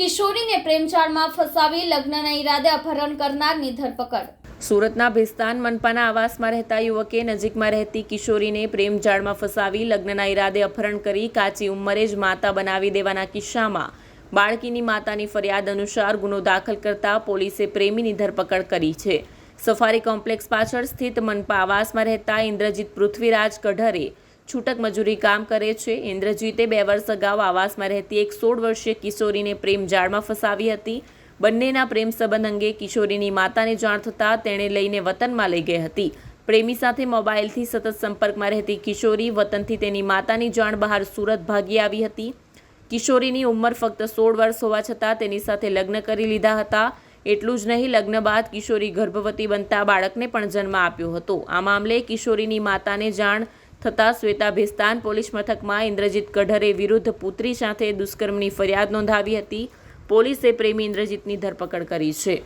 કિશોરીને પ્રેમજાળમાં ફસાવી લગ્નના ઈરાદે અપહરણ કરનારની ધરપકડ. સુરતના ભિસ્તાન મનપાના આવાસમાં રહેતા યુવકે નજીકમાં રહેતી કિશોરીને પ્રેમજાળમાં ફસાવી લગ્નના ઈરાદે અપહરણ કરી કાચી ઉંમરે જ માતા બનાવી દેવાના કિસ્સામાં બાળકીની માતાની ફરિયાદ અનુસાર ગુનો દાખલ કરતા પોલીસે પ્રેમીની ધરપકડ કરી છે. સફારી કોમ્પ્લેક્સ પાછળ સ્થિત મનપા આવાસમાં રહેતા ઇન્દ્રજીત પૃથ્વીરાજ કઢરે છૂટક મજૂરી કામ કરે છે. ઇન્દ્રજીતે બે વર્ષ અગાઉ આવાસમાં રહેતી એક સોળ વર્ષીય કિશોરીને પ્રેમ જાળમાં ફસાવી હતી. બંનેના પ્રેમ સંબંધ અંગે કિશોરીની માતાને જાણ થતાં તેણે લઈને વતનમાં લઈ ગઈ હતી. પ્રેમી સાથે મોબાઈલથી સતત સંપર્કમાં રહેતી કિશોરી વતનથી તેની માતાની જાણ બહાર સુરત ભાગી આવી હતી. કિશોરીની ઉંમર ફક્ત સોળ વર્ષ હોવા છતાં તેની સાથે લગ્ન કરી લીધા હતા. એટલું જ નહીં, લગ્ન બાદ કિશોરી ગર્ભવતી બનતા બાળકને પણ જન્મ આપ્યો હતો. આ મામલે કિશોરીની માતાને જાણ થતાં શ્વેતા ભેસ્તાન પોલીસ મથકમાં ઇન્દ્રજીત કઢરે વિરુદ્ધ પુત્રી સાથે દુષ્કર્મની ફરિયાદ નોંધાવી હતી. પોલીસે પ્રેમી ઇન્દ્રજીતની ધરપકડ કરી છે.